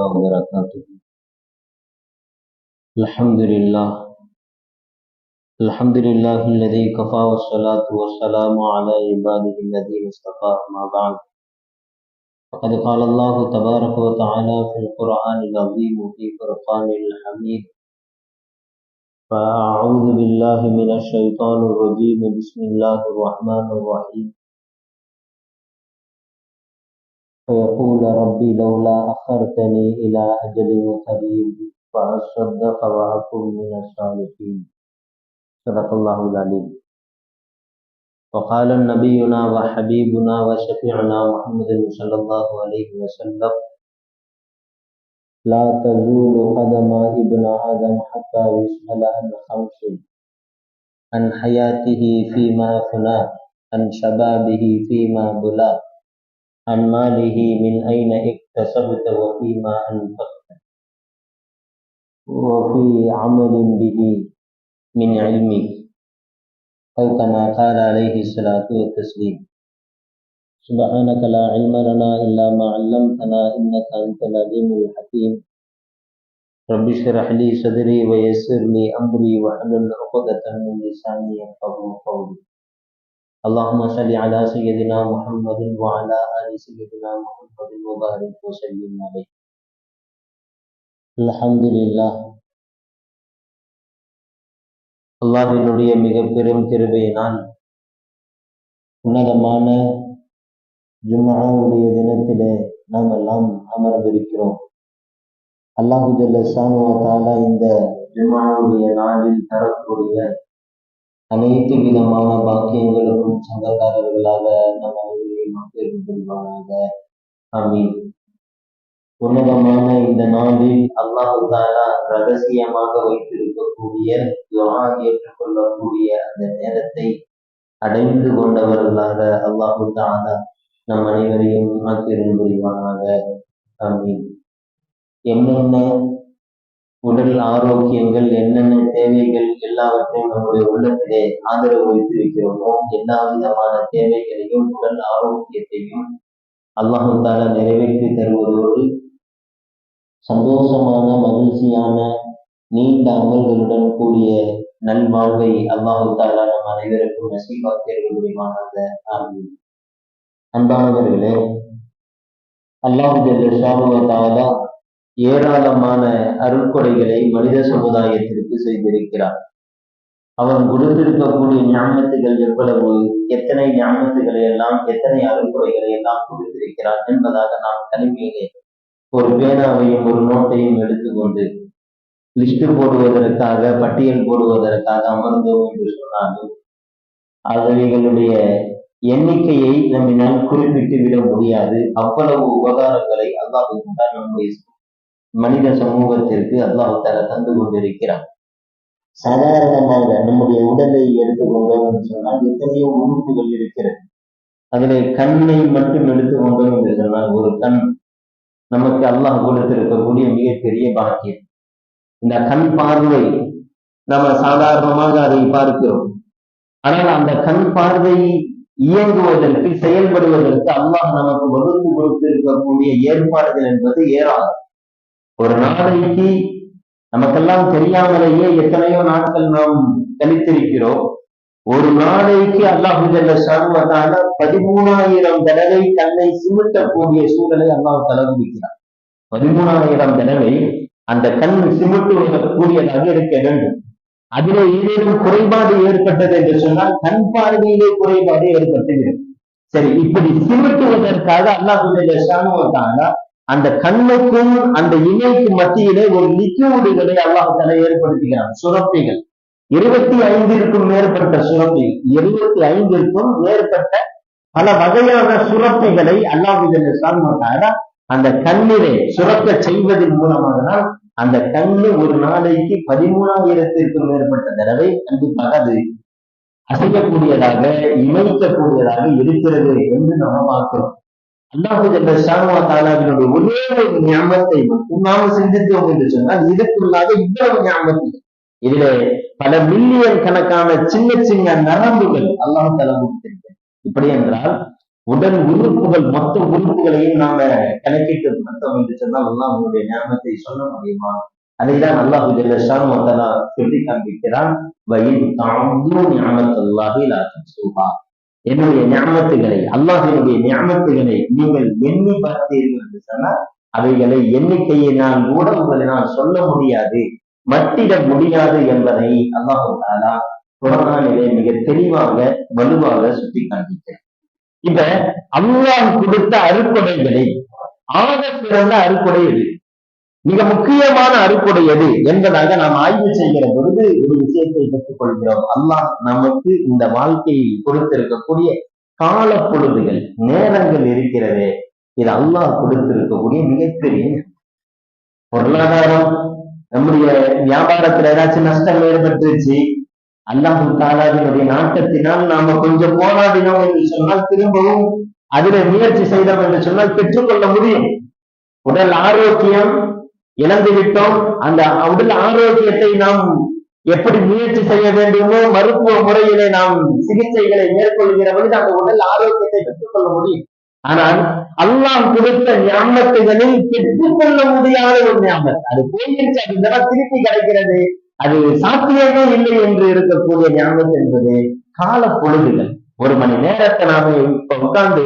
تعالى وبركاته. الحمد لله. الحمد لله الذي كفى والصلاة والسلام على عباده الذين اصطفى ما بعد. فقد قال الله تبارك وتعالى في القرآن العظيم في فرقان الحميد. فأعوذ بالله من الشيطان الرجيم. بسم الله الرحمن الرحيم. فيقول ربي لولا أخرتني إلى أجل قريب فأصدق وأكن من الصالحين صدق الله العليم. وقال نبينا وحبيبنا وشفيعنا محمد صلى الله عليه وسلم لا تزول قدم ابن آدم حتى يسأل عن خمس عن حياته فيما فنى عن شبابه فيما بلى. عن ماله من أين اكتسبت وفيما أنفقت. وفي عمل به من علمك أو كما قال عليه الصلاة والتسليم. سبحانك لا علم لنا إلا ما علمتنا إنك أنت العليم الحكيم. رب اشرح لي صدري ويسر لي أمري واحلل عقدة من لساني يفقهوا قولي. اللهم صل على سيدنا محمد وعلى آل سيدنا محمد وبارك وسلم عليه الحمد لله அல்லாஹினுடைய மிக பெரும் கிருபையினால் உன்னதமான ஜும்மாவுடைய தினத்திலே நாம் எல்லாம் அமர்ந்திருக்கிறோம் அல்லாஹு ஜல்ல இந்த ஜும்மாவுடைய நாளில் தரக்கூடிய அனைத்து விதமான பாக்கியங்களுக்கும் சொந்தக்காரர்களாக நம் அனைவரையும் மக்கள் புரிவானாக. உன்னதமான இந்த நாளில் அல்லாஹு தாலா ரகசியமாக வைத்திருக்கக்கூடிய துவா ஏற்றுக்கொள்ளக்கூடிய அந்த நேரத்தை அடைந்து கொண்டவர்களாக அல்லாஹு தாலா நம் அனைவரையும் ஆக்கிரம் புரிவானாக. அமீன் என்னென்ன உடல் ஆரோக்கியங்கள் என்னென்ன தேவைகள் எல்லாவற்றையும் நம்முடைய உள்ளத்திலே ஆதரவு வைத்திருக்கிறோமோ எல்லா விதமான தேவைகளையும் உடல் ஆரோக்கியத்தையும் அல்லாஹால நிறைவேற்றி தருவதோடு சந்தோஷமான மகிழ்ச்சியான நீண்ட அமல்களுடன் கூடிய நல்வாழ்வை அல்லாஹால நம் அனைவருக்கும் நசீபாக்கியர்கள் முடிவானாக ஆமீன். அன்பானவர்களே அல்லாஹு தாலா ஏராளமான அருட்கொடைகளை மனித சமுதாயத்திற்கு செய்திருக்கிறார். அவன் கொடுத்திருக்கக்கூடிய ஞாபகத்துகள் எவ்வளவு எத்தனை ஞாபகத்துகளை எல்லாம் எத்தனை அருட்கொடைகளை எல்லாம் கொடுத்திருக்கிறார் என்பதாக நாம் தனிமையிலே ஒரு பேனாவையும் ஒரு நோட்டையும் எடுத்துக்கொண்டு லிஸ்ட் போடுவதற்காக பட்டியல் போடுவதற்காக அமர்ந்தோம் என்று சொன்னாலும் அவைகளுடைய எண்ணிக்கையை நம்மினால் குறிப்பிட்டு விட முடியாது. அவ்வளவு உபகாரங்களை அல்லாஹ் நம்முடைய மனித சமூகத்திற்கு அல்லாஹ் தர தந்து கொண்டிருக்கிறார் சாதாரணமாக நம்முடைய உடலை எடுத்துக்கொண்டோம் என்று சொன்னால் எத்தனையோ உறுப்புகள் இருக்கிறது. அதில் கண்ணை மட்டும் எடுத்துக்கொண்டோம் என்று சொன்னால் ஒரு கண் நமக்கு அல்லாஹ் கொடுத்திருக்கக்கூடிய மிகப்பெரிய பாக்கியம். இந்த கண் பார்வை நம்ம சாதாரணமாக அதை பார்க்கிறோம். ஆனால் அந்த கண் பார்வை இயங்குவதற்கு செயல்படுவதற்கு அல்லாஹ் நமக்கு வகுத்து கொடுத்திருக்கக்கூடிய ஏற்பாடுகள் என்பது ஏராளம். ஒரு நாளைக்கு நமக்கெல்லாம் தெரியாமலேயே எத்தனையோ நாட்கள் நாம் கழித்திருக்கிறோம் ஒரு நாளைக்கு அல்லாஹு சர்வதால பதிமூணாயிரம் தடவை தன்னை சிமிட்டக்கூடிய சூழலை அல்லாஹ் தளர்ந்திருக்கிறார் பதிமூணாயிரம் தடவை அந்த கண் சிமிட்டு கூடியதாக இருக்க வேண்டும். அதிலே ஏதேனும் குறைபாடு ஏற்பட்டது என்று சொன்னால் கண் பார்வையிலே குறைபாடு ஏற்பட்டுகிறது சரி இப்படி சிமிட்டுவதற்காக அல்லாஹு அந்த கண்ணுக்கும் அந்த இணைக்கும் மத்தியிலே ஒரு லிக்யூடுகளை அல்லாஹால ஏற்படுத்துகிறான். சுரப்பிகள். இருபத்தி ஐந்திற்கும் மேற்பட்ட சுரப்பிகள். இருபத்தி ஐந்திற்கும் மேற்பட்ட பல வகையான சுரப்பிகளை அல்லாஹால அந்த கண்ணிலே சுரக்க செய்வதன் மூலமாக தான் அந்த கண்ணு ஒரு நாளைக்கு பதிமூணாயிரத்திற்கும் மேற்பட்ட தடவை கண்டிப்பாக அது அசைக்கக்கூடியதாக இணைக்கக்கூடியதாக இருக்கிறது என்று நம்ம பார்க்கிறோம். அல்லாஹு ஒரே ஒரு ஞாபகத்தை மட்டும் நாம சிந்தித்தோம் என்று சொன்னால் இதுக்குள்ளாக இவ்வளவு ஞாபகத்தில் இதுல பல மில்லியன் கணக்கான சின்ன சின்ன நரம்புகள் அல்லாஹ் தலா இப்படி என்றால் உடல் உறுப்புகள் மொத்த உறுப்புகளையும் நாம கணக்கிட்டு பார்த்தோம் என்று சொன்னால் அவங்களுடைய ஞாபகத்தை சொல்ல முடியுமா? அதைதான் அல்லாஹு ஜல்லஷான் மத்தலா சொல்லி காண்பிக்கிறான். வயின் தாங்கும் ஞானத்தல்லாஹி லாசம் என்னுடைய ஞானத்துகளை அல்லாஹினுடைய ஞானத்துகளை நீங்கள் எண்ணி பார்த்தீர்கள் என்று சொன்னால் அவைகளை எண்ணிக்கையை நான் கூட உங்களால் சொல்ல முடியாது மட்டிட முடியாது என்பதை அல்லாஹு தாலா குரானிலே மிக தெளிவாக வலுவாக சுட்டி காண்பிக்கிறார் இப்ப அல்லாஹ் கொடுத்த அருக்கொடைகளை ஆக சிறந்த அருக்கொடை இது மிக முக்கியமான அருக்கொடை என்பதாக நாம் ஆய்வு செய்கிற பொழுது ஒரு விஷயத்தை கற்றுக்கொள்கிறோம். அல்லாஹ் நமக்கு இந்த வாழ்க்கையை கொடுத்திருக்கக்கூடிய கால பொழுதுகள் நேரங்கள் இருக்கிறதே. இது அல்லாஹ் கொடுத்திருக்கக்கூடிய மிகப்பெரிய பொருளாதாரம். நம்முடைய வியாபாரத்துல ஏதாச்சும் நஷ்டம் ஏற்பட்டுருச்சு. அல்லாஹு தாலாவினுடைய நாட்டத்தினால் நாம கொஞ்சம் போராடினோம் என்று சொன்னால் திரும்பவும் அதில முயற்சி செய்தோம் என்று சொன்னால் பெற்றுக்கொள்ள முடியும். உடல் ஆரோக்கியம் இழந்து விட்டோம். அந்த உடல் ஆரோக்கியத்தை நாம் எப்படி முயற்சி செய்ய வேண்டுமோ மருத்துவ முறையிலே நாம் சிகிச்சைகளை மேற்கொள்கிற பொழுது அந்த உடல் ஆரோக்கியத்தை பெற்றுக்கொள்ள முடியும். ஆனால் அல்லாம் கொடுத்த ஞாபகத்துகளில் பெற்றுக்கொள்ள முடியாத ஒரு ஞாபகம். அது போயிருச்சு அது இந்த திருப்பி கிடைக்கிறது. அது சாத்தியமே இல்லை என்று இருக்கக்கூடிய ஞாபகம் என்பது கால பொழுதுகள். ஒரு மணி நேரத்தை நாம இப்ப உட்கார்ந்து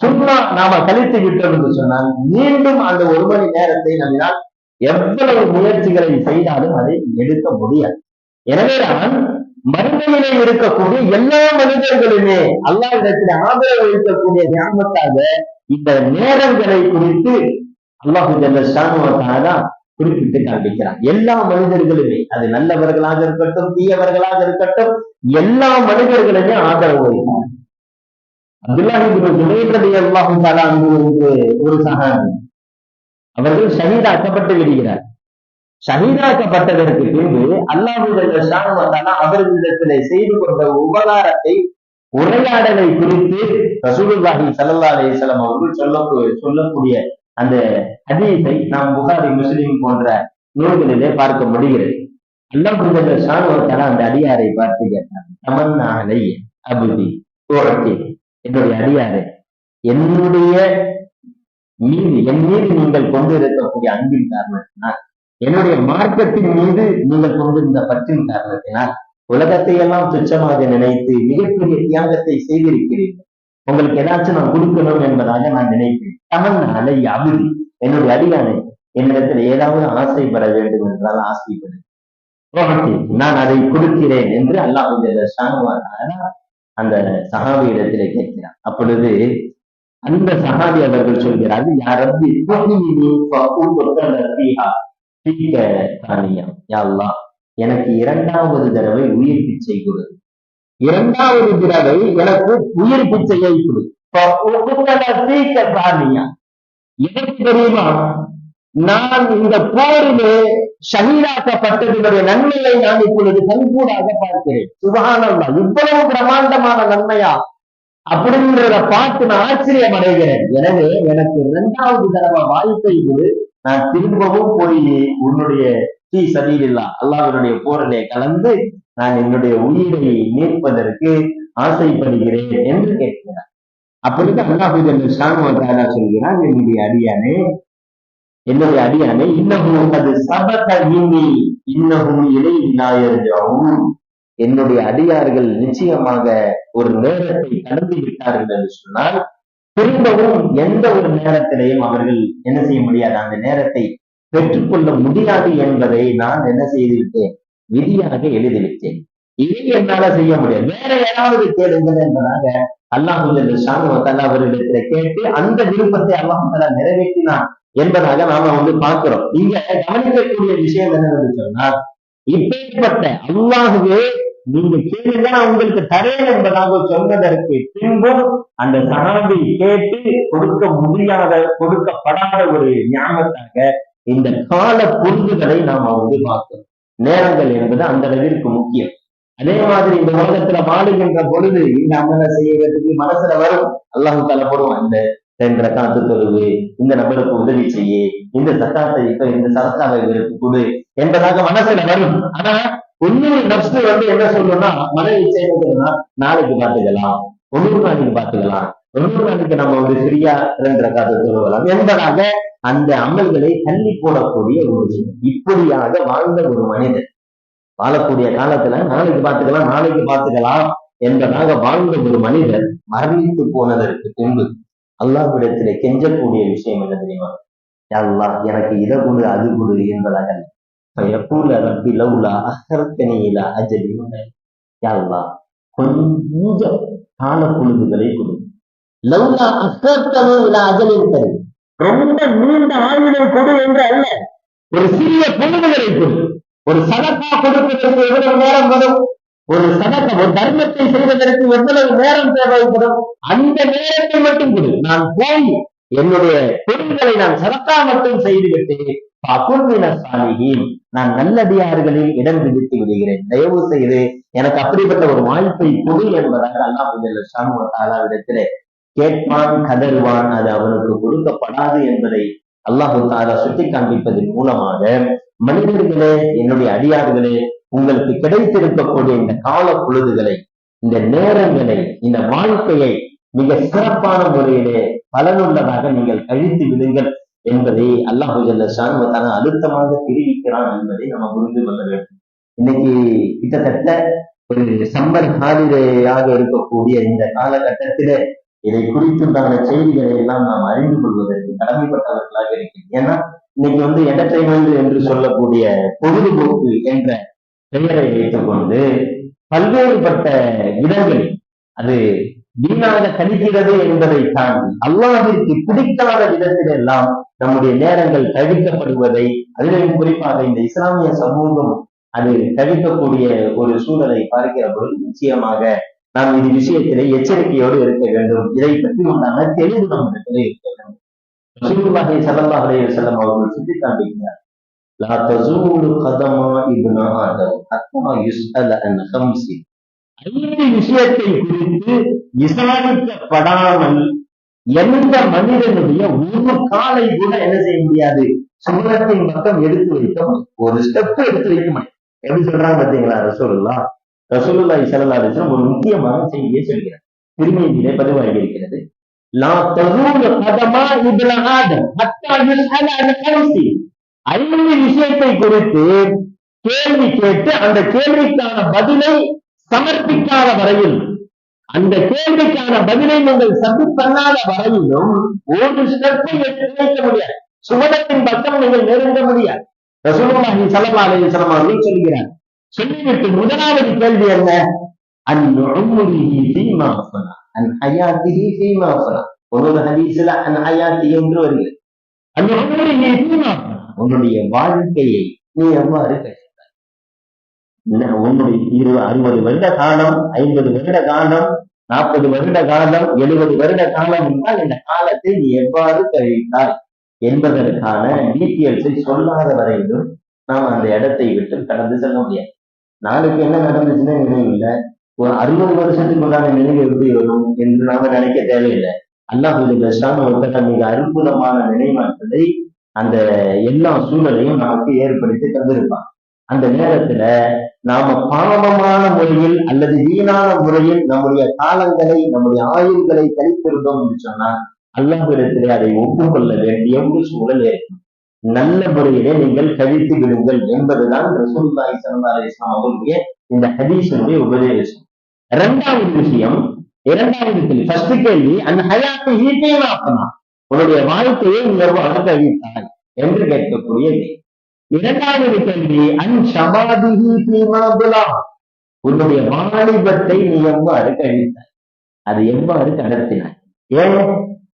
சும்மா நாம கழித்து விட்டோம் என்று சொன்னால் மீண்டும் அந்த ஒரு மணி நேரத்தை நம்மால் எவ்வளவு முயற்சிகளை செய்தாலும் அதை எடுக்க முடியாது. எனவேதான் மறுமையிலே இருக்கக்கூடிய எல்லா மனிதர்களுமே அல்லாஹிடத்தில் ஆதரவு அளிக்கக்கூடிய ஞாபகத்தாக இந்த நேரங்களை குறித்து அல்லாஹு ஜல்ல குறிப்பிட்டு காண்பிக்கிறான். எல்லா மனிதர்களுமே அது நல்லவர்களாக இருக்கட்டும் தீயவர்களாக இருக்கட்டும் எல்லா மனிதர்களுமே ஆதரவு வைத்தார் அப்துல்லாஹி அல்லாஹு தாலா ஒரு சகாமி அவர்கள் ஷஹீதாக்கப்பட்டு விடுகிறார். ஷஹீதாக்கப்பட்டதற்கு பின்பு அல்லாஹு அவர்களிடத்திலே செய்து கொண்ட உபகாரத்தை உரையாடலை குறித்து ரசூலுல்லாஹி சல்லா அலிசலம் அவர்கள் சொல்ல சொல்லக்கூடிய அந்த ஹதீஸை நாம் புகாரி முஸ்லீம் போன்ற நூல்களிலே பார்க்க முடிகிறது. அல்லாஹு ஷானுவத்தால அந்த அடியாரை பார்த்து கேட்டார் தமன்னாலை அபுதி என்னுடைய அடியாரை என்னுடைய மீது என் மீது நீங்கள் கொண்டு இருக்கக்கூடிய அன்பின் காரணத்தினால் என்னுடைய மார்க்கத்தின் மீது நீங்கள் கொண்டிருந்த பற்றின் காரணத்தினால் உலகத்தை எல்லாம் துச்சமாக நினைத்து மிகப்பெரிய தியாகத்தை செய்திருக்கிறீர்கள். உங்களுக்கு ஏதாச்சும் நான் கொடுக்கணும் என்பதாக நான் நினைப்பேன். தமிழ் அலை அபிதி என்னுடைய அடியானை என்னிடத்தில் ஏதாவது ஆசைப்பட வேண்டும் என்றால் ஆசைப்படு. நான் அதை கொடுக்கிறேன் என்று அல்லாஹ் அந்த சகாபியிடத்திலே கேட்கிறான். அப்பொழுது அந்த சகாதி அவர்கள் சொல்கிறார்கள் யாரப்பி எனக்கு இரண்டாவது தடவை உயிர் பிச்சை கொடு. இரண்டாவது தடவை எனக்கு உயிர் பிச்சையை கொடு. எனக்கு தெரியுமா? நான் இந்த போரிலே ஷஹீதாக்கப்பட்டதனுடைய நன்மையை நான் இப்பொழுது கண்கூடாக பார்க்கிறேன். சுபகானந்தா இவ்வளவு பிரமாண்டமான நன்மையா? அப்படிங்கிறத பார்த்து நான் ஆச்சரியம் அடைகிறேன். எனவே எனக்கு இரண்டாவது தடவை வாய்ப்பை கொடு நான் திரும்பவும் போய் உன்னுடைய தீ சதியில்லா அல்லாவினுடைய போரிலே கலந்து நான் என்னுடைய உயிரை மீட்பதற்கு ஆசைப்படுகிறேன் என்று கேட்கிறார். அப்படித்தான் அல்லாஹு ஷானுவத்தாரா சொல்கிறான் என்னுடைய அடியானே என்னுடைய அடியானே இன்னமும் அது சபத்த இன்னி இன்னமும் இலை விநாயகரும் என்னுடைய அடியார்கள் நிச்சயமாக ஒரு நேரத்தை கடந்து விட்டார்கள் என்று சொன்னால் திரும்பவும் எந்த ஒரு நேரத்திலையும் அவர்கள் என்ன செய்ய முடியாது. அந்த நேரத்தை பெற்றுக்கொள்ள முடியாது என்பதை நான் என்ன செய்துவிட்டேன்? விதியாக எழுதிவிட்டேன். இதை என்னால செய்ய முடியாது. வேற ஏதாவது கேளுங்கள் என்பதாக அல்லாஹு ஷானுவத்தால் அவர்களிடத்துல கேட்டு அந்த விருப்பத்தை அல்லாஹால நிறைவேற்றினான் என்பதாக நாம வந்து பார்க்கிறோம். இங்க கவனிக்கக்கூடிய விஷயம் என்னன்னு சொன்னால் இப்பேற்பட்ட அல்லாஹுவே நீங்க கேளுங்க நான் உங்களுக்கு தரேன் என்பதாக சொன்னதற்கு பின்பும் அந்த சனாபி கேட்டு கொடுக்க முடியாத கொடுக்கப்படாத ஒரு ஞாபகத்தாக இந்த கால பொருள்களை நாம வந்து பார்க்கணும். நேரங்கள் என்பது அந்த அளவிற்கு முக்கியம். அதே மாதிரி இந்த உலகத்துல வாழுகின்ற பொழுது இந்த அமல செய்யறதுக்கு மனசுல வரும். அல்லாஹு தலை அந்த இந்த ரெண்டு ரக்காத்து தொழுவு இந்த நபருக்கு உதவி செய்ய இந்த சத்தாத்தை இப்ப இந்த சரத்தாவை இவருக்கு கொடு என்பதாக மனசுல வரும். ஆனா இன்னொரு நப்சு வந்து என்ன சொல்றோம்னா மன இச்சைன்னா நாளைக்கு பாத்துக்கலாம் ஒவ்வொரு நாளைக்கு பாத்துக்கலாம் ஒரு நாளைக்கு நம்ம வந்து ஃப்ரீயா ரெண்டு ரக்காத்து சொல்லலாம் என்பதாக அந்த அமல்களை தள்ளி போடக்கூடிய ஒரு விஷயம். இப்படியாக வாழ்ந்த ஒரு மனிதன். வாழக்கூடிய காலத்துல நாளைக்கு பார்த்துக்கலாம் நாளைக்கு பார்த்துக்கலாம் என்பதாக வாழ்ந்த ஒரு மனிதர் மரணித்து போனதற்கு பின்பு அல்லாஹ்விடத்திலே கெஞ்சக்கூடிய விஷயம் என்ன தெரியுமா? அல்லா எனக்கு இதை கொடு அது கொடு என்பதாக எப்பூல ரப்பி லவுலா அஹர்த்தனி இலா அஜலி யா கொஞ்சம் கால பொழுதுகளை கொடு லவ்லா அஹர்த்தனி இலா அஜலின் கரி ரொம்ப நீண்ட ஆயுளை கொடு என்று அல்ல ஒரு சிறிய பொழுதுகளை கொடு ஒரு சதக்கா கொடுப்பதற்கு எவ்வளவு நேரம் வரும் ஒரு சதக்க ஒரு தர்மத்தை செய்வதற்கு எவ்வளவு நேரம் தேவைப்படும் அந்த நேரத்தை மட்டும் கொடு நான் போய் என்னுடைய பொருள்களை நான் சதக்கா மட்டும் செய்துவிட்டு அகுர்மின சாலிகின் நான் நல்லடியார்களில் இடம் பிடித்து விடுகிறேன். தயவு செய்து எனக்கு அப்படிப்பட்ட ஒரு வாய்ப்பை கொடு என்பதாக அல்லாஹ் தாலாவிடத்திலே கேட்பான் கதறுவான் அது அவனுக்கு கொடுக்கப்படாது என்பதை அல்லாஹு தாலா சுட்டி காண்பிப்பதன் மூலமாக மனிதர்களே என்னுடைய அடியார்களே உங்களுக்கு கிடைத்திருக்கக்கூடிய இந்த கால பொழுதுகளை இந்த நேரங்களை இந்த வாழ்க்கையை மிக சிறப்பான முறையிலே பலனுள்ளதாக நீங்கள் கழித்து விடுங்கள். என்பதை அல்லாஹு ஜல்ல அழுத்தமாக தெரிவிக்கிறான் என்பதை நம்ம புரிந்து கொள்ள வேண்டும். இன்னைக்கு கிட்டத்தட்ட ஒரு சம்பர் ஹாலிடேயாக இருக்கக்கூடிய இந்த காலகட்டத்தில இதை குறித்துண்டான செய்திகளை எல்லாம் நாம் அறிந்து கொள்வதற்கு கடமைப்பட்டவர்களாக இருக்கிறோம் ஏன்னா இன்னைக்கு வந்து என்டர்டைன்மெண்ட் என்று சொல்லக்கூடிய பொழுதுபோக்கு என்ற பெயரை வைத்துக்கொண்டு பல்வேறுபட்ட இடங்களில் அது வீணாக கணிக்கிறது என்பதை தாண்டி அல்லாஹிற்கு பிடிக்காத விதத்தில் எல்லாம் நம்முடைய நேரங்கள் தவிர்க்கப்படுவதை அதிலும் குறிப்பாக இந்த இஸ்லாமிய சமூகம் அது தவிர்க்கக்கூடிய ஒரு சூழலை பார்க்கிற பொழுது நிச்சயமாக நாம் இது விஷயத்திலே எச்சரிக்கையோடு இருக்க வேண்டும். இதை பற்றி உண்டான தெளிவு நம்மிடத்திலே இருக்க வேண்டும். ரசூலுல்லாஹி ஸல்லல்லாஹு செல்லம் அவர்கள் சுட்டி காண்பிக்கிறார் லா கதமா ஆதம் யுஸ்அல அன் ஹம்சி. ஐந்து விஷயத்தை குறித்து விசாரிக்கப்படாமல் எந்த மனிதனுடைய ஒரு காலை கூட என்ன செய்ய முடியாது? சுமரத்தின் பக்கம் எடுத்து வைக்க ஒரு ஸ்டெப் எடுத்து வைக்க முடியும். எப்படி சொல்றாங்க பாத்தீங்களா ரசோல்லா ரசோல்லா இசல்லா அலிஸ்லாம் ஒரு முக்கியமான செய்தியை சொல்கிறார். திருமையிலே பதிவாகி இருக்கிறது லா ஐந்து விஷயத்தை குறித்து கேள்வி கேட்டு அந்த கேள்விக்கான பதிலை சமர்ப்பிக்காத வரையில் அந்த கேள்விக்கான பதிலை நீங்கள் சப்மிட் வரையிலும் ஒரு ஸ்டெப்பை எடுத்து முடியாது. சுமதத்தின் பக்கம் நீங்கள் நெருங்க முடியாது. ரசூலுல்லாஹி ஸல்லல்லாஹு அலைஹி வஸல்லம் அவர்கள் சொல்கிறார் சொல்லிவிட்டு முதலாவது கேள்வி என்ன? அன் உம்ரிஹி அன் ஹயாத்தி என்று வருகிறது. அன் உன்னுடைய வாழ்க்கையை நீ எவ்வாறு உன்னுடைய அறுபது வருட காலம் ஐம்பது வருட காலம் நாற்பது வருட காலம் எழுபது வருட காலம் என்றால் இந்த காலத்தை நீ எவ்வாறு கழித்தாய் என்பதற்கான டீட்டெயில்ஸை சொல்லாத வரையிலும் நாம் அந்த இடத்தை விட்டு கடந்து செல்ல முடியாது. நாளைக்கு என்ன நடந்துச்சுன்னா நினைவு இல்லை. ஒரு அறுபது வருஷத்துக்கு உண்டான நினைவு எப்படி வரும் என்று நாம நினைக்க தேவையில்லை. அல்லாஹுடைய பெஸ்டான ஒருத்தர் மிக அற்புதமான நினைவாற்றலை அந்த எல்லா சூழலையும் நமக்கு ஏற்படுத்தி தந்திருப்பான். அந்த நேரத்துல நாம பாவமான முறையில் அல்லது வீணான முறையில் நம்முடைய காலங்களை நம்முடைய ஆயுள்களை கழித்திருந்தோம் என்று சொன்னா அல்லாஹிடத்திலே அதை ஒப்புக்கொள்ள வேண்டிய ஒரு சூழல் ஏற்படும். நல்ல முறையிலே நீங்கள் கழித்து விடுங்கள் என்பதுதான் ரசூல்லாய் சல்லா அலிஸ்லாம் அவருடைய இந்த ஹதீஸனுடைய உபதேசம். இரண்டாவது விஷயம் இரண்டாவது கேள்வி ஃபர்ஸ்ட் கேள்வி அந்த ஹயாத்தை ஈட்டேவாக்கமா உன்னுடைய வாழ்க்கையை நீ எவ்வாறு கழித்தாய் என்று கேட்கக்கூடிய கேள்வி இரண்டாவது கேள்வி அன் ஷபாதிஹி ஃபீமா உன்னுடைய வாலிபத்தை நீ எவ்வாறு கழித்தாய் அது எவ்வாறு கடத்தினாய் ஏன்?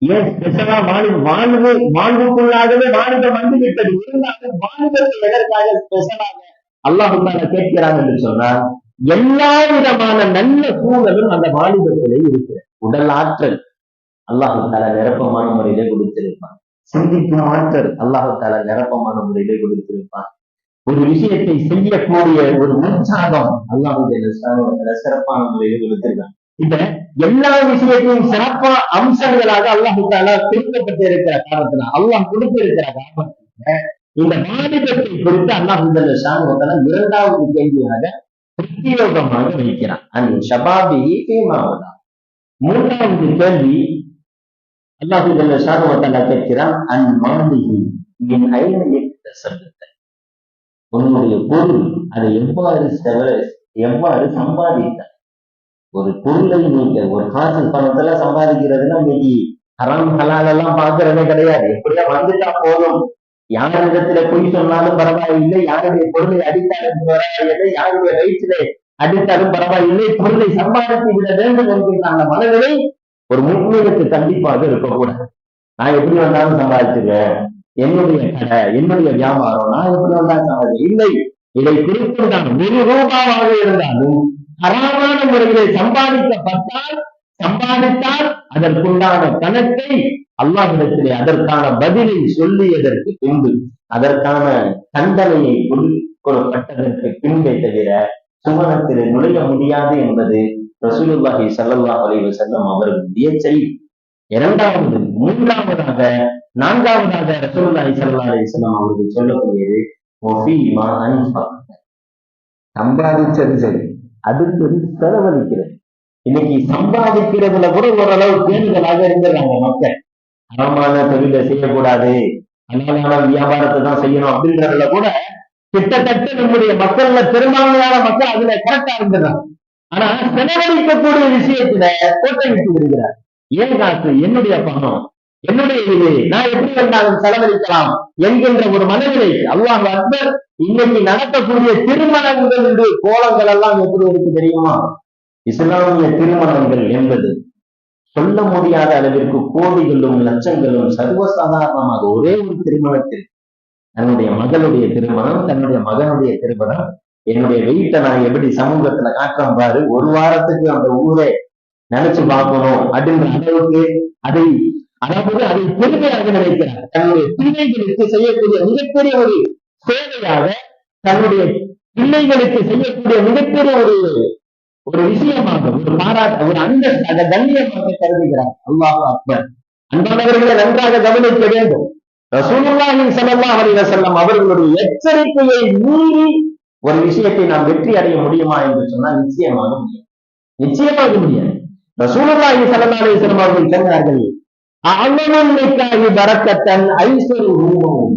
ஏன் ஸ்பெஷலா வாழ்வு வாழ்வு வாழ்வுக்குள்ளாகவே வாலிபம் வந்து விட்டது இருந்தாலும் வாழ்வுக்கு எதற்காக ஸ்பெஷலாக அல்லாஹ் கேட்கிறான் என்று சொன்னால் எல்லா விதமான நல்ல சூழலும் அந்த வாலிபத்திலே இருக்கிறது. உடல் ஆற்றல். அல்லாஹு தால நிரப்பமான முறையிலே கொடுத்திருப்பான். சிந்திக்கும் ஆற்றல் அல்லாஹு தாலா நிரப்பமான முறையிலே கொடுத்திருப்பான் ஒரு விஷயத்தை செய்யக்கூடிய ஒரு உற்சாகம் அல்லாஹுடைய சிறப்பான முறையிலே கொடுத்திருக்கான் இப்ப எல்லா விஷயத்தையும் சிறப்பா அம்சங்களாக அல்லாஹு தாலா கொடுக்கப்பட்டு இருக்கிற காரணத்துல அல்லாஹ் கொடுத்திருக்கிற காரணத்துல இந்த வாலிபத்தை குறித்து அல்லாஹு சாங்கத்தால இரண்டாவது கேள்வியாக பிரத்யோகமாக வைக்கிறான். அந்த ஷபாபி ஃபீமாவுதா மூன்றாவது கேள்வி அல்லாஹு ஜல்ல கேட்கிறான் அன் மாலிகி என் ஐநூறு சம்பத்த உன்னுடைய பொருள் அதை எவ்வாறு எவ்வாறு சம்பாதித்தார் ஒரு பொருளை நீங்க ஒரு காசு பணத்துல சம்பாதிக்கிறதுன்னா இன்னைக்கு ஹராம் ஹலால் எல்லாம் பாக்குறதே கிடையாது. எப்படியா வந்துட்டா போதும்? யாரிடத்துல பொய் சொன்னாலும் பரவாயில்லை யாருடைய பொருளை அடித்தாலும் பரவாயில்லை யாருடைய வயிற்றிலே அடித்தாலும் பரவாயில்லை பொருளை சம்பாதித்து விட வேண்டும் என்கின்ற அந்த மனநிலை ஒரு முன்னுக்கு கண்டிப்பாக இருக்கக்கூடாது நான் எப்படி வந்தாலும் சம்பாதிச்சிருவேன். என்னுடைய கடை என்னுடைய வியாபாரம் நான் எப்படி வந்தாலும் சம்பாதி இல்லை இதை குறித்து நான் ஒரு ரூபாவாக இருந்தாலும் ஹராமான முறையிலே சம்பாதிக்கப்பட்டால் சம்பாதித்தால் அதற்குண்டான கணக்கை அல்லாஹிடத்திலே அதற்கான பதிலை சொல்லியதற்கு பின்பு அதற்கான தண்டனையை கொடுக்கப்பட்டதற்கு பின்பே தவிர சுமணத்திலே நுழைய முடியாது என்பது ரசூலுல்லாஹி சல்லல்லா அலைவ செல்லம் அவர்கள் செய்தி இரண்டாவது மூன்றாவதாக நான்காவதாக ரசூலுல்லாஹி சல்லா அலி வஸல்லம் அவர்கள் சொல்லக்கூடியது சம்பாதிச்சது சரி அடுத்தது செலவழிக்கிறது. இன்னைக்கு சம்பாதிக்கிறதுல கூட ஓரளவு பேணுதலாக இருந்துடுறாங்க மக்கள். அறமான தொழிலை செய்யக்கூடாது அனாலான வியாபாரத்தை தான் செய்யணும் அப்படின்றதுல கூட கிட்டத்தட்ட நம்முடைய மக்கள்ல பெரும்பான்மையான மக்கள் அதுல கரெக்டா இருந்துடுறாங்க. ஆனா செலவழிக்கக்கூடிய விஷயத்துல கோட்டை விடுகிறார் ஏன் காசு என்னுடைய பணம். என்னுடைய இது. நான் எப்படி வந்தாலும் செலவழிக்கலாம் என்கின்ற ஒரு மனநிலை. அல்லாஹ் அக்பர் இன்னைக்கு நடக்கக்கூடிய திருமணங்கள் என்று கோலங்கள் எல்லாம் எப்படி இருக்கு தெரியுமா? இஸ்லாமிய திருமணங்கள் என்பது சொல்ல முடியாத அளவிற்கு கோடிகளும் லட்சங்களும் சர்வசாதாரணமாக ஒரே ஒரு திருமணத்தில் தன்னுடைய மகளுடைய திருமணம் தன்னுடைய மகனுடைய திருமணம் என்னுடைய வீட்டை நான் எப்படி சமூகத்துல காட்டுறேன் பாரு ஒரு வாரத்துக்கு அந்த ஊரை நினைச்சு பார்க்கணும் அப்படின்ற அளவுக்கு அதை அதாவது அதை பெருமையாக நினைக்கிறார். தன்னுடைய பிள்ளைகளுக்கு செய்யக்கூடிய மிகப்பெரிய ஒரு சேவையாக தன்னுடைய பிள்ளைகளுக்கு செய்யக்கூடிய மிகப்பெரிய ஒரு ஒரு விஷயமாக ஒரு பாராட்ட ஒரு அந்த அந்த கண்ணியமாக கருதுகிறார். அல்லாஹ் அக்பர். அன்பானவர்களை நன்றாக கவனிக்க வேண்டும். ரசூலுல்லாஹி ஸல்லல்லாஹு அலைஹி வஸல்லம் அவர்களுடைய எச்சரிக்கையை மீறி ஒரு விஷயத்தை நாம் வெற்றி அடைய முடியுமா என்று சொன்னால் நிச்சயமாக முடியும் நிச்சயமாக முடியாது. ரசூலுல்லாஹி ஸல்லல்லாஹு அலைஹி வஸல்லம் அவர்கள் சொன்னார்கள் அமனுக்காகி பரக்கத்தன் ஐஸ்வரி ரூபமும்.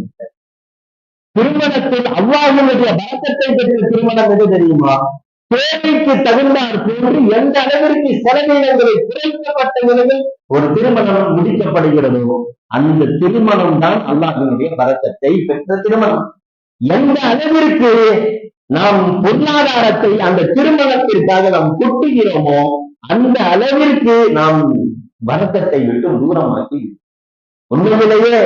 திருமணத்தில் அல்லாஹினுடைய பரக்கத்தை பெற்ற திருமணம் எது தெரியுமா? தேவைக்கு தகுந்தார் போன்று எந்த அளவிற்கு செலவினங்களை குறைக்கப்பட்ட நிலையில் ஒரு திருமணம் முடிக்கப்படுகிறதோ அந்த திருமணம் தான் அல்லாஹினுடைய பரக்கத்தை பெற்ற திருமணம். எந்த அளவிற்கு நாம் பொருளாதாரத்தை அந்த திருமணத்திற்காக நாம் கொட்டுகிறோமோ அந்த அளவிற்கு நாம் வணக்கத்தை விட்டு தூரமாக்கி உண்மையிலேயே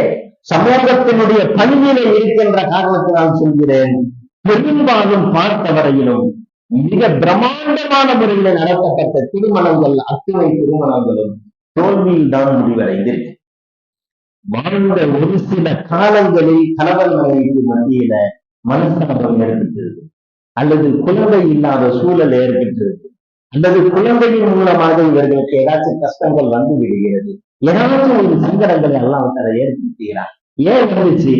சமூகத்தினுடைய பணியிலே இருக்கின்ற காரணத்தை நான் சொல்கிறேன் பெரும்பாலும் பார்த்த வரையிலும் மிக பிரம்மாண்டமான முறையில் நடத்தப்பட்ட திருமணங்கள் அத்துணை திருமணங்களும் தோல்வியில் தான் முடிவடைந்திருக்கு. வாழ்ந்த ஒரு சில காலங்களில் கணவன் மனைவிக்கு மத்தியில மனஸ்தாபம் ஏற்பட்டது அல்லது குழந்தை இல்லாத சூழல் ஏற்பட்டது அல்லது குழந்தையின் மூலமாக இவர்களுக்கு ஏதாச்சும் கஷ்டங்கள் வந்து விடுகிறது. ஏதாச்சும் ஒரு சங்கடங்கள் எல்லாம் தர ஏற்படுத்துகிறார். ஏன் வந்துச்சு?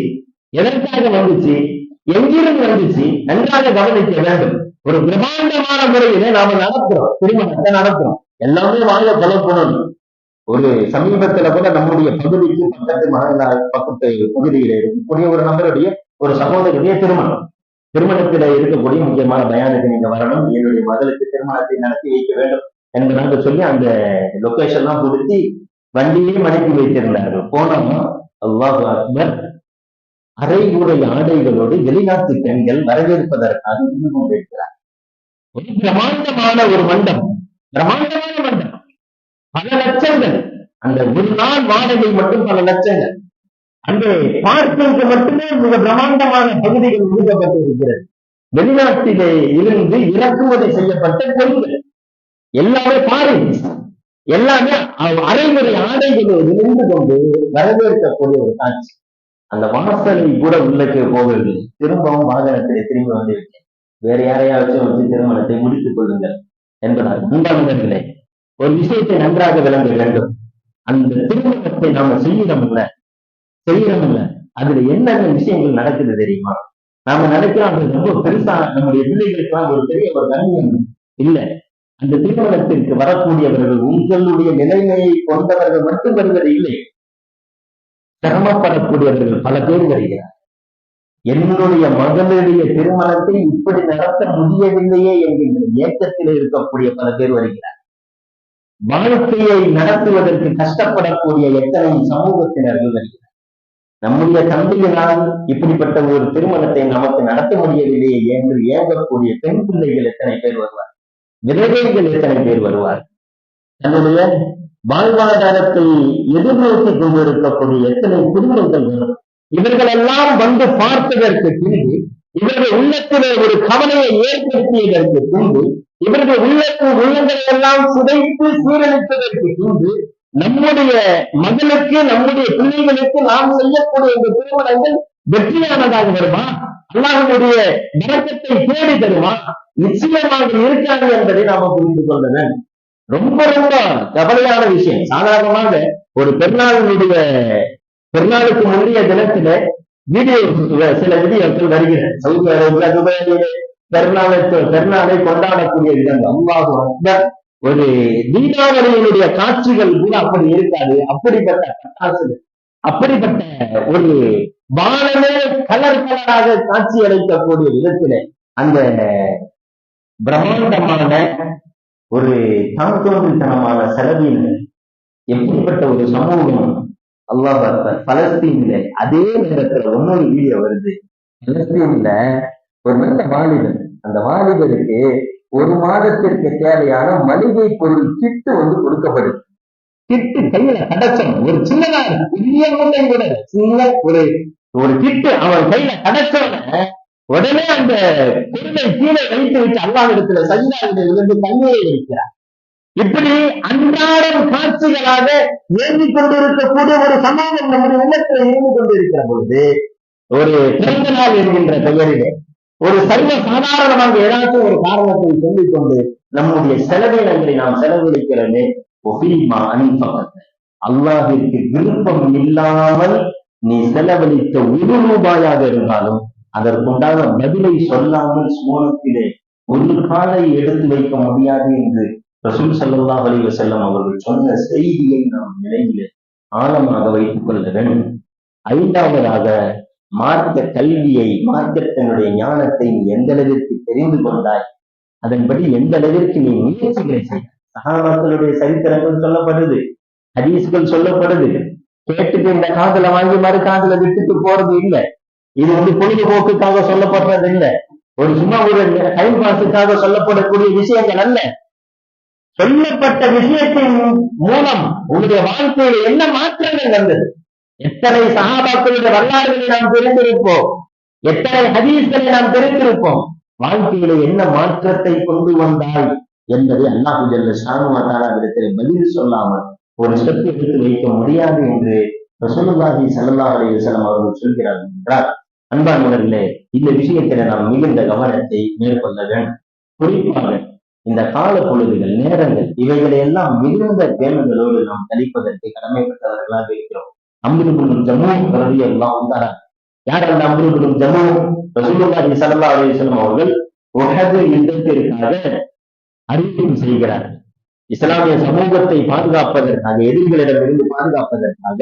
எதற்காக வந்துச்சு? எங்கிருந்து வந்துச்சு? நன்றாக கவனிக்க வேண்டும். ஒரு பிரம்மாண்டமான முறையிலே நாம நடத்துறோம் திருமணத்தை நடத்துறோம் எல்லாமே வாங்க கலப்பணும் ஒரு சமீபத்துல கூட நம்முடைய பகுதிக்கு பக்கத்து மகன் பக்கத்து பகுதியில இருக்கக்கூடிய ஒரு நபருடைய ஒரு சகோதரருடைய திருமணம். திருமணத்தில இருக்கக்கூடிய முக்கியமான பயானுக்கு நீங்க வரணும். என்னுடைய மகளுக்கு திருமணத்தை நடத்தி வைக்க வேண்டும் என்பதாக சொல்லி அந்த லொகேஷன் எல்லாம் கொடுத்து வண்டியையும் அனுப்பி வைத்திருந்தார்கள். போனோம் அல்லாஹ் அக்பர். அரை ஆடைகளோடு வெளிநாட்டு பெண்கள் வரவேற்பதற்காக இன்னும் கொண்டிருக்கிறார். ஒரு பிரமாண்டமான ஒரு மண்டபம். பிரமாண்டமான மண்டபம். பல லட்சங்கள். அந்த ஒரு நாள் வாடகை மட்டும் பல லட்சங்கள். அங்கே பார்ப்பதற்கு மட்டுமே மிக பிரம்மாண்டமான பகுதிகள் ஒதுக்கப்பட்டு இருக்கிறது வெளிநாட்டிலே இருந்து இறக்குமதி செய்யப்பட்ட பொருள்கள் எல்லாமே பாருங்க எல்லாமே அரைமுறை ஆடைகளோடு நின்று கொண்டு வரவேற்கக்கூடிய ஒரு காட்சி. அந்த வாசலை கூட உள்ளே போகவில்லை திரும்பவும் வாகனத்திலே திரும்பி வந்திருக்கேன் வேற யாரையாச்சும் வச்சு திருமணத்தை முடித்துக் கொள்ளுங்கள் என்பதால் அன்பானவர்களே ஒரு விஷயத்தை நன்றாக விளங்க வேண்டும். அந்த திருமணத்தை நாம செய்யறோம் இல்லை? செய்யறோம் இல்ல அதுல என்னென்ன விஷயங்கள் நடக்குது தெரியுமா? நாம நினைக்கிறோம் அது ரொம்ப பெருசா நம்முடைய பிள்ளைகளுக்கெல்லாம் ஒரு பெரிய ஒரு கண்ணியம். இல்ல. அந்த திருமணத்திற்கு வரக்கூடியவர்கள் உங்களுடைய நிலைமையை கொண்டவர்கள் மட்டும் வருவது இல்லை சிரமப்படக்கூடியவர்கள் பல பேர் வருகிறார் என்னுடைய மகளுடைய திருமணத்தை இப்படி நடத்த முடியவில்லையே என்கின்ற ஏக்கத்தில் இருக்கக்கூடிய பல பேர் வருகிறார் வாழ்க்கையை நடத்துவதற்கு கஷ்டப்படக்கூடிய எத்தனை சமூகத்தினர்கள் வருகிறார் நம்முடைய தந்தையினால் இப்படிப்பட்ட ஒரு திருமணத்தை நமக்கு நடத்த முடியவில்லையே என்று ஏங்கக்கூடிய பெண் பிள்ளைகள் எத்தனை பேர் வருவார் விதவைகள் எத்தனை பேர் வருவார் தன்னுடைய வாழ்வாதாரத்தை எதிர்நோக்கி கொண்டிருக்கக்கூடிய எத்தனை குடும்பங்கள் வரும் இவர்களெல்லாம் வந்து பார்த்ததற்கு பின்பு இவர்கள் உள்ளத்திலே ஒரு கவலையை ஏற்படுத்தியதற்கு பின்பு இவர்கள் உள்ளத்தின் உள்ளங்களை எல்லாம் சுதைத்து சீரழித்ததற்கு பின்பு நம்முடைய மகளுக்கு நம்முடைய பிள்ளைகளுக்கு நாம் செய்யக்கூடிய இந்த திருமணங்கள் வெற்றியானதாக வருமா? அல்லாஹனுடைய வணக்கத்தை தேடி தருமா? நிச்சயமாக இருக்காது என்பதை நாம புரிந்து கொள்ளணும் ரொம்ப ரொம்ப கவலையான விஷயம். சாதாரணமாக ஒரு பெருநாளினுடைய பெருநாளுக்கு முந்தைய தினத்தில வீடியோ சில வீடியோக்கள் வருகிறேன் சவுதி அரேபியா துபாயிலே பெருநாளை பெருநாளை கொண்டாடக்கூடிய விதம் அல்லாஹ் அக்பர். ஒரு தீபாவளியினுடைய காட்சிகள் கூட அப்படி இருக்காது. அப்படிப்பட்ட பட்டாசுகள். அப்படிப்பட்ட ஒரு வானமே கலர் கலராக காட்சி அளிக்கக்கூடிய விதத்திலே அந்த பிரம்மாண்டமான ஒரு தாந்தோன்றித்தனமான செலவீனங்கள் எப்படிப்பட்ட ஒரு சமூகம் அல்லாஹ் பலஸ்தீன்ல அதே நேரத்துல ஒன்னொரு வீடியோ வருது. பலஸ்தீன்ல ஒரு நல்ல வாலிபர் அந்த வாலிபருக்கு ஒரு மாதத்திற்கு தேவையான மளிகை பொருள் கிட்டு வந்து கொடுக்கப்படுது கிட்டு கையில கிடைச்சோம் ஒரு சின்னதா பெரிய மூட்டை கூட சின்ன ஒரு ஒரு கிட்டு அவன் கையில கிடைச்சோன உடனே அந்த பொருளை கீழே வைத்து விட்டு அல்லாஹிடத்துல சஜிதாவிட விழுந்து கண்ணீரை வைக்கிறார். இப்படி அன்றாடம் காட்சிகளாக ஏந்திக் கொண்டிருக்கக்கூடிய ஒரு சமூகம் நம்முடைய உள்ளத்தில் இருந்து கொண்டிருக்கிற பொழுது ஒரு பிறந்த நாள் என்கின்ற பெயரிலே ஒரு சர்வ சாதாரணமாக ஏதாச்சும் ஒரு காரணத்தை சொல்லிக் கொண்டு நம்முடைய செலவினங்களை நாம் செலவழிக்கிறதே ஒபிமா அன்பகத்தை அல்லாஹிற்கு விருப்பம் இல்லாமல் நீ செலவழித்த ஒரு ரூபாயாக இருந்தாலும் அதற்குண்டான பதிலை சொல்லாமல் சோனத்திலே ஒரு காலை எடுத்து வைக்க முடியாது என்று ரசூல் சல்லா அலைஹி செல்லம் அவர்கள் சொன்ன செய்தியை நாம் நினைவிலே ஆழமாக வைத்துக் கொள்ள வேண்டும். ஐந்தாவதாக மார்க்க கல்வியை மார்க்கத்தினுடைய ஞானத்தை நீ எந்த அளவிற்கு தெரிந்து கொண்டாய்? அதன்படி எந்த அளவிற்கு நீ முயற்சிகளை செய்தாய்? சகாபாக்களுடைய சரித்திரங்கள் சொல்லப்படுது ஹதீஸ்கள் சொல்லப்படுது. கேட்டுட்டு இந்த காதுல வாங்கி மறு காதுல விட்டுட்டு போறது இல்ல. இது வந்து பொழுதுபோக்குக்காக சொல்லப்படுறது இல்ல. ஒரு சும்மா ஒரு டைம் பாஸுக்காக சொல்லப்படக்கூடிய விஷயங்கள் அல்ல. சொல்லப்பட்ட விஷயத்தின் மூலம் உங்களுடைய வாழ்க்கையில என்ன மாற்றங்கள் வந்தது? எத்தனை சகாபாக்களுடைய வரலாறுகளை நாம் தெரிந்திருப்போம்? எத்தனை ஹதீஸ்களை நாம் தெரிந்திருப்போம்? வாழ்க்கையில என்ன மாற்றத்தை கொண்டு வந்தால் என்பதை அல்லாஹு ஜல்ல ஷானுவாத்தாலாவிடத்தில் பதில் சொல்லாமல் ஒரு ஸ்டெப் எடுத்து வைக்க முடியாது என்று ரசூலுல்லாஹி ஸல்லல்லாஹு அலைஹி வஸல்லம் அவர்கள் சொல்கிறார்கள் என்றால் அன்பானவர்களே இந்த விஷயத்தில நாம் மிகுந்த கவனத்தை மேற்கொள்ள வேண்டும். குறிப்பாக இந்த கால பொழுதுகள் நேரங்கள் இவைகளை எல்லாம் மிகுந்த பேணுதலோடு நாம் கழிப்பதற்கு கடமைப்பட்டவர்களாக இருக்கிறோம். அமிர்புலும் ஜம்மு ரவி எல்லாம் வந்தாரா யார் அந்த அமிர்புலும் ஜம்மு ரசூலுல்லாஹி ஸல்லல்லாஹு அலைஹி வஸல்லம் அவர்கள் உஹது யுத்தத்திற்காக அறிவிப்பு செய்கிறார் இஸ்லாமிய சமூகத்தை பாதுகாப்பதற்காக எதிரிகளிடமிருந்து பாதுகாப்பதற்காக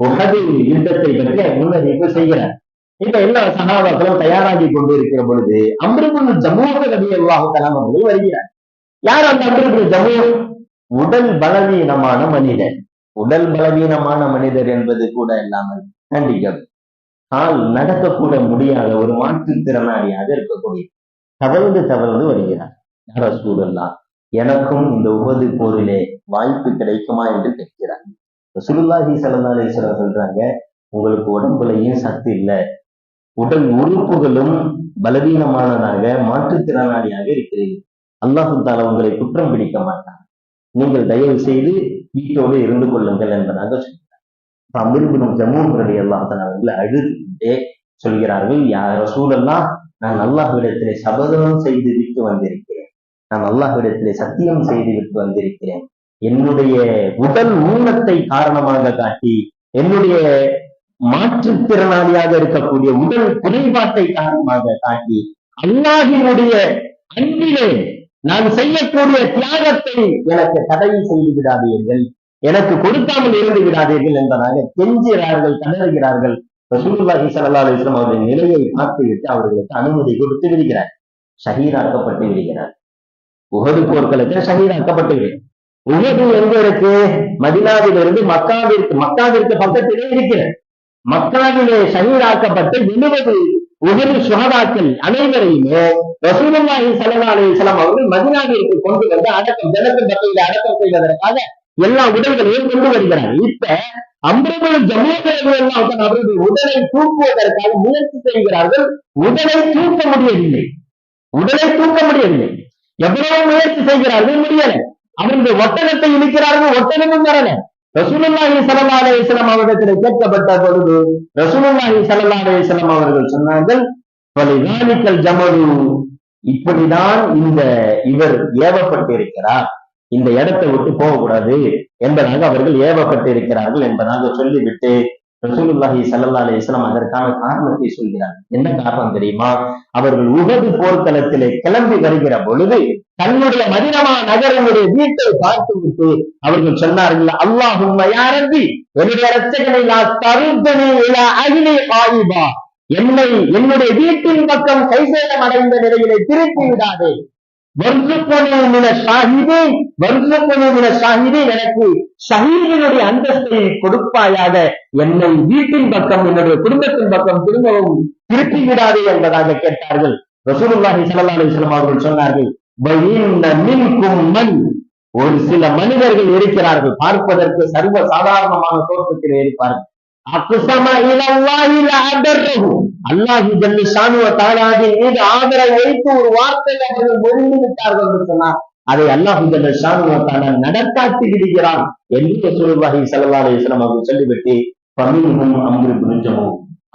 உஹது யுத்தத்தை பற்றி முன்னறிவிப்பு செய்கிறார். இப்ப எல்லா சகாபாக்களும் தயாராகி கொண்டு இருக்கிற பொழுது அமிர்புல் ஜம்மூக ரவி எல்லாம் கலாம் அவர்கள் வருகிறார். யார் அந்த அமிர்புல் ஜம்மு உடல் பலவீனமான மனிதன். உடல் பலவீனமான மனிதர் என்பது கூட இல்லாமல் ஹேண்டிகப் கால் நடக்கக்கூட முடியாத ஒரு மாற்றுத்திறனாளியாக இருக்கக்கூடிய தவழ்ந்து தவழ்ந்து வருகிறார். யார சூழல்லா எனக்கும் இந்த உபது போரிலே வாய்ப்பு கிடைக்குமா என்று கேட்கிறார். சுருல்லாஹி சல்லா சொல்றாங்க உங்களுக்கு உடம்புலையும் சத்து இல்லை. உடல் உறுப்புகளும் பலவீனமானதாக மாற்றுத்திறனாளியாக இருக்கிறீர்கள். அல்லாஹு தாலா உங்களை குற்றம் பிடிக்க மாட்டான். நீங்கள் தயவு செய்து வீட்டோடு இருந்து கொள்ளுங்கள் என்பதாக சொல்கிறார் அமிர்புரம் ஜம்மு ரலி அல்லாஹ் அவர்கள் அழுதே சொல்கிறார்கள் யார் சூழல்லாம் நான் அல்லாஹ்விடத்திலே சபதம் செய்து விட்டு வந்திருக்கிறேன். நான் அல்லாஹ்விடத்திலே சத்தியம் செய்து விட்டு வந்திருக்கிறேன். என்னுடைய உடல் ஊனத்தை காரணமாக காட்டி என்னுடைய மாற்றுத்திறனாளியாக இருக்கக்கூடிய உடல் குறைபாட்டை காரணமாக காட்டி அல்லாஹினுடைய அன்பிலே நான் செய்யக்கூடிய தியாகத்தை எனக்கு தடை செய்து விடாதீர்கள். எனக்கு கொடுக்காமல் இருந்து விடாதீர்கள் என்பதாக கெஞ்சுகிறார்கள் கதறுகிறார்கள். ரசூலுல்லாஹி சல்லா அலிஸ்லாம் வஸல்லம் அவருடைய நிலையை பார்த்துவிட்டு அவர்களுக்கு அனுமதி கொடுத்து விடுகிறார். ஷஹீதாக்கப்பட்டு விடுகிறார். உகது போர்களுக்கு ஷஹீதாக்கப்பட்டு விடுகிறார். உகது எங்க இருக்கு மதினாவிலிருந்து மக்காவிற்கு மக்காவிற்கு பக்கத்திலே இருக்கிறது. மக்காவிலே ஷஹீதாக்கப்பட்ட எழுபது உகது சுகதாக்கள் அனைவரையுமே ரசூலுல்லாஹி ஸல்லல்லாஹு அலைஹி வஸல்லம் அவர்கள் மதினாவிற்கு கொண்டு வந்து அடக்கம் ஜனத்தின் பக்கத்தில் அடக்கம் செய்வதற்காக எல்லா உடல்களையும் கொண்டு வருகிறார் இப்ப அம்பரபுல் ஜமீன்கள் எல்லாம் அவர்கள் உடலை தூக்குவதற்காக முயற்சி செய்கிறார்கள். உடலை தூக்க முடியவில்லை. உடலை தூக்க முடியவில்லை. எவ்வளவு முயற்சி செய்கிறார்கள்? முடியல. அவருடைய ஒட்டகத்தை இழுக்கிறார்கள் ஒட்டகமும் வரல. ரசூலுல்லாஹி ஸல்லல்லாஹு அலைஹி வஸல்லம் அவர்களிடத்தில் கேட்கப்பட்ட பொழுது ரசூலுல்லாஹி ஸல்லல்லாஹு அலைஹி வஸல்லம் அவர்கள் சொன்னார்கள் "ஃபலிதாலிக்கல் ஜமது இப்படிதான் இந்த இவர் ஏவப்பட்டிருக்கிறார். இந்த இடத்தை விட்டு போகக்கூடாது என்பதாக அவர்கள் ஏவப்பட்டு இருக்கிறார்கள் என்பதாக சொல்லிவிட்டு ரசூலுல்லாஹி சல்லா அலைஹி அதற்கான காரணத்தை சொல்கிறார். என்ன காரணம் தெரியுமா? அவர்கள் உகது போர்க்களத்திலே கிளம்பி வருகிற பொழுது தன்னுடைய மதினமா நகரனுடைய வீட்டை பார்த்து விட்டு அவர்கள் சொன்னார்கள் அல்லாஹும் யாரந்தி என்னுடைய ரட்சகனை நான் தருத்தனி இலா என்னை என்னுடைய வீட்டின் பக்கம் கைசேதம் அடைந்த நிலையிலே திருப்பி விடாதே. வர்சுப்பணியின ஷாஹிதே வர்சுப்பணியின எனக்கு சகிதனுடைய அந்தஸ்தை கொடுப்பாயாக என்னை வீட்டின் பக்கம் என்னுடைய குடும்பத்தின் பக்கம் திரும்பவும் திருப்பி விடாதே என்பதாக கேட்டார்கள். ரசூலுல்லாஹி சல்லா அலிஸ்லாம் அவர்கள் சொன்னார்கள் "வஇன்ன ஒரு சில மனிதர்கள் இருக்கிறார்கள் பார்ப்பதற்கு சர்வ சாதாரணமான தோற்றத்தில் இருப்பார்கள். அல்லாஹி ஜல்லி ஷானுவ தஆலாவின் மீது ஆதரவு வைத்து ஒரு வார்த்தை அவர்கள் மொழிந்து விட்டார்கள் என்று சொன்னார் அதை அல்லாஹு ஜல்லி ஷானுவ தாலா நடத்தாட்டி விடுகிறான் என்று சொல்வாகி ஸல்லல்லாஹு அலைஹி அவர்கள் சொல்லிவிட்டு பமீனும் அம்ரு இப்னு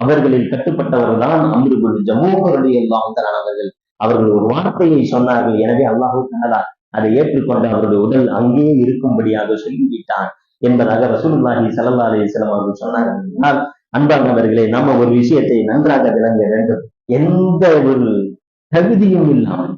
அவர்களில் கட்டுப்பட்டவர் தான் அம்ரு இப்னு அவருடைய ரலியல்லாஹு அவர்கள். அவர்கள் ஒரு வார்த்தையை சொன்னார்கள். எனவே அல்லாஹு தாலா அதை ஏற்றுக்கொண்டு அவருடைய உடல் அங்கேயே இருக்கும்படியாக சொல்லிவிட்டான். என்பதாக ரசூலுல்லாஹி ஸல்லல்லாஹு அலைஹி வஸல்லம் அவர்கள் சொன்னார்கள். என்றால் அன்பானவர்களே நாம ஒரு விஷயத்தை நன்றாக விளங்க வேண்டும். எந்த ஒரு தகுதியும் இல்லாமல்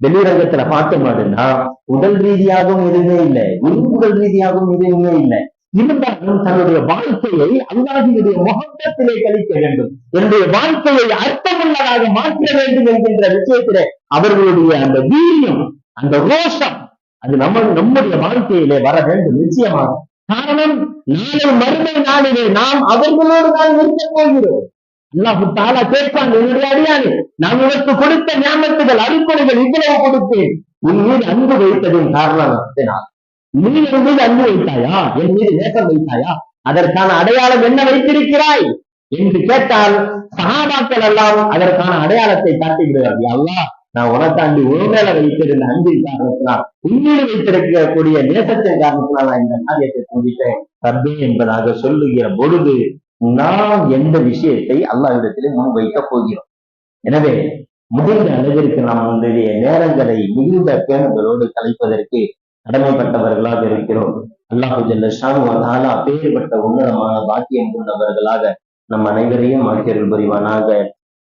வெளிரங்கத்துல பார்த்தோம்னா உடல் ரீதியாகவும் எதுவுமே இல்லை உறுப்புகள் ரீதியாகவும் எதுவுமே இல்லை. இருந்தாலும் தன்னுடைய வாழ்க்கையை அல்லாஹினுடைய முகத்திலே கழிக்க வேண்டும். என்னுடைய வாழ்க்கையை அர்த்தமுள்ளதாக மாற்ற வேண்டும் என்கின்ற விஷயத்திலே அவர்களுடைய அந்த வீரியம் அந்த ரோஷம் அது நம்ம நம்முடைய வாழ்க்கையிலே வர வேண்டும் நிச்சயமாக. காரணம் நாளை மறுமை நாளிலே நாம் அவர்களோடு தான் இருக்க போகிறோம். அல்லாஹு தாலா கேட்பான் என்னுடைய அடியானே நான் உனக்கு கொடுத்த ஞாபகத்துகள் அடிப்படைகள் இவ்வளவு கொடுத்தேன். உன் மீது அன்பு வைத்ததின் காரணத்தினால் நீ என் மீது அன்பு வைத்தாயா? என் மீது நேசம் வைத்தாயா? அதற்கான அடையாளம் என்ன வைத்திருக்கிறாய்? என்று கேட்டால் சகாபாக்கள் எல்லாம் அதற்கான அடையாளத்தை காட்டி அல்லா அல்லாஹ் நான் உனக்காண்டி உண்மையில வைத்திருந்த அன்பின் காரணத்தினால் உண்மையில வைத்திருக்கக்கூடிய நேசத்தின் காரணத்தினால் நான் இந்த காரியத்தை சந்தித்தேன் ரப்பே என்பதாக சொல்லுகிற பொழுது நாம் எந்த விஷயத்தை அல்லாஹ்விடத்திலே முன் வைக்கப் போகிறோம்? எனவே முடிந்த அளவிற்கு நாம் நம்முடைய நேரங்களை மிகுந்த பேணுதலோடு கலைப்பதற்கு கடமைப்பட்டவர்களாக இருக்கிறோம். அல்லாஹு ஜல்ல ஷானு உன்னதமான பாக்கியம் கொண்டவர்களாக நம் அனைவரையும் ஆக்கியர்கள் புரிவானாக.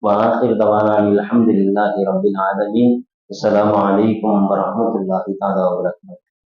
وآخر دوانا الحمد للہ رب العالمین السلام علیکم ورحمۃ اللہ تعالیٰ وبرکاتہ۔